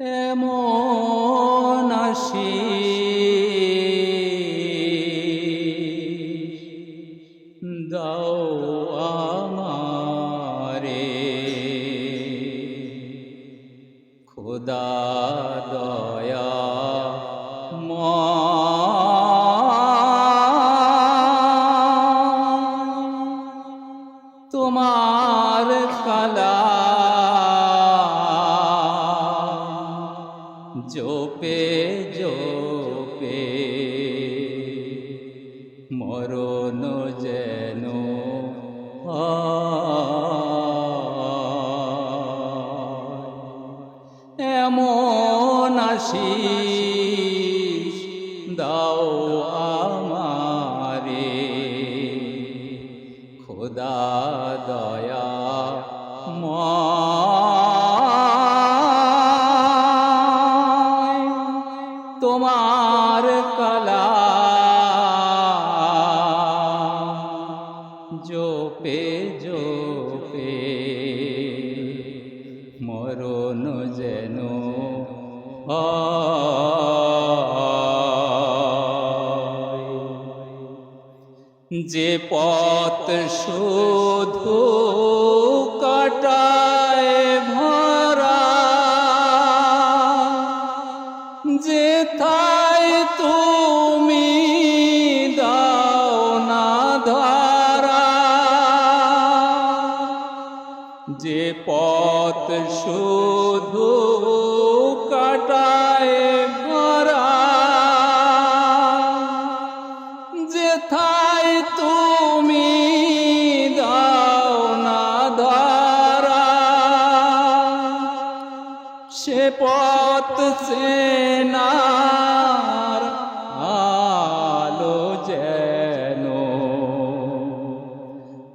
এমন আসি। দাও আমারে। খোদা দয়া তোমার কালা জোপে জোপে মরণ যেন। এমন আশিস দাও আমারে খোদা মরণ যেন। যে পথ শুধু কাটায় ভরা, যে থাই তুমি দাও না ধরা, যে পথ শুধু কাটায় ভরা। যেথায় তুমি দাও না ধরা, সে পথ সেনার আলো যেন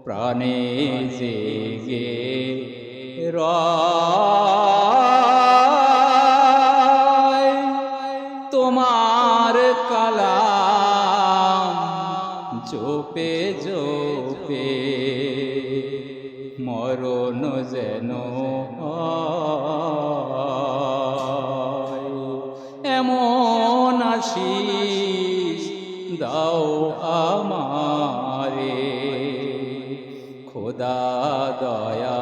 প্রাণে জেগে রয় তোমার কালাম জোপে জোপে মরণ যেন। এমন আশিস দাও আমারে খোদা দয়া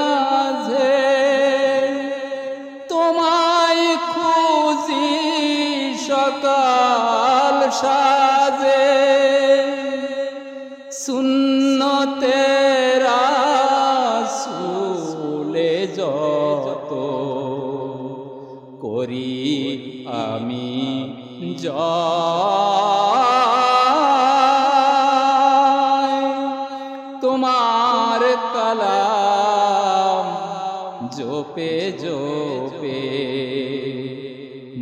সাজে শূন্য তেরা সুলে যত করি আমি তোমার কালাম জোপে জোপে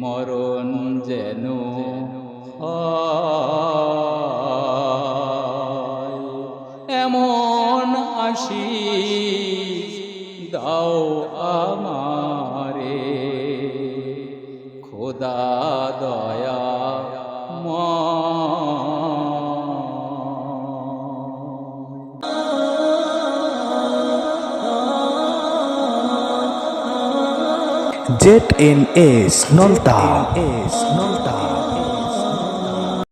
মরণ যেন। এমন আসি দাও আমারে। খোদা দয়া এস নলতা। এস নলতা।